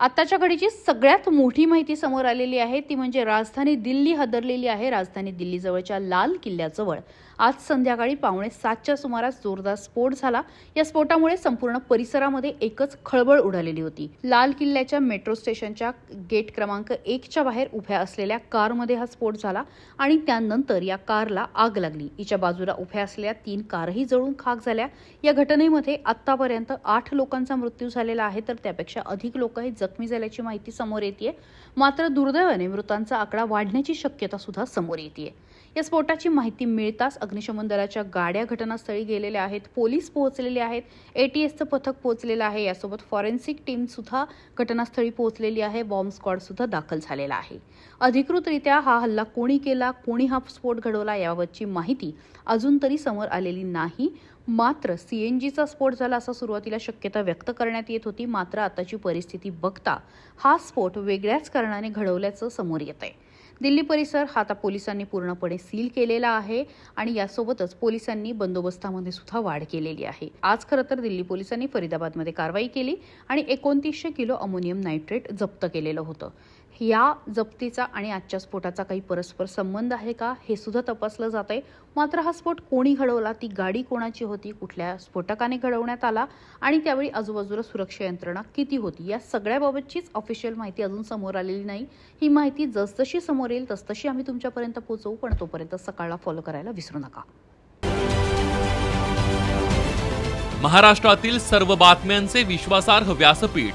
आत्ताच्या घडीची सगळ्यात मोठी माहिती समोर आलेली आहे. ती म्हणजे राजधानी दिल्ली हदरलेली आहे. राजधानी दिल्लीजवळच्या लाल किल्ल्याजवळ आज संध्याकाळी पावणे सातच्या सुमारास जोरदार स्फोट झाला. या स्फोटामुळे संपूर्ण परिसरामध्ये एकच खळबळ उडालेली होती. लाल किल्ल्याच्या मेट्रो स्टेशनच्या गेट क्रमांक एकच्या बाहेर उभ्या असलेल्या कारमध्ये हा स्फोट झाला आणि त्यानंतर या कारला आग लागली. हिच्या बाजूला उभ्या असलेल्या तीन कारही जळून खाक झाल्या. या घटनेमध्ये आतापर्यंत आठ लोकांचा मृत्यू झालेला आहे. तर त्यापेक्षा अधिक लोकही जखमी जखमी झाल्याची माहिती समोर येते मात्र दुर्दैवाने मृतांचा आकडा वाढण्याची शक्यता सुद्धा समोर येते या स्फोटाची माहिती मिळताच अग्निशमन दलाच्या गाड्या घटनास्थळी गेलेल्या आहेत. पोलीस पोहोचलेले आहेत. एटीएसचं पथक पोहोचलेलं आहे. यासोबत फॉरेन्सिक टीम सुद्धा घटनास्थळी पोहोचलेली आहे. बॉम्ब स्क्वॉड सुद्धा दाखल झालेला आहे. अधिकृतरित्या हा हल्ला कोणी केला कोणी हा स्फोट घडवला याबाबतची माहिती अजून तरी समोर आलेली नाही. मात्र सीएनजीचा स्फोट झाला असा सुरुवातीला शक्यता व्यक्त करण्यात येत होती. मात्र आताची परिस्थिती बघता हा स्फोट वेगळ्याच कारणाने घडवल्याचं समोर येत आहे दिल्ली परिसर हा आता पोलिसांनी पूर्णपणे सील केलेला आहे आणि यासोबतच पोलिसांनी बंदोबस्तामध्ये सुद्धा वाढ केलेली आहे. आज खरं तर दिल्ली पोलिसांनी फरीदाबादमध्ये कारवाई केली आणि एकोणतीसशे किलो अमोनियम नायट्रेट जप्त केलेलं होतं. या जप्तीचा आणि आजच्या स्फोटाचा काही परस्पर संबंध आहे का? हे सुद्धा तपासलं जात आहे मात्र हा स्फोट कोणी घडवला? ती गाडी कोणाची होती? कुठल्या स्फोटकाने घडवण्यात आला? आणि त्यावेळी आजूबाजूला सुरक्षा यंत्रणा किती होती? या सगळ्याबाबतचीच ऑफिशियल माहिती अजून समोर आलेली नाही. ही माहिती जसजशी समोर येईल तसतशी आम्ही तुमच्यापर्यंत पोहोचवू. पण तोपर्यंत सकाळला फॉलो करायला विसरू नका. महाराष्ट्रातील सर्व बातम्यांचे विश्वासार्ह व्यासपीठ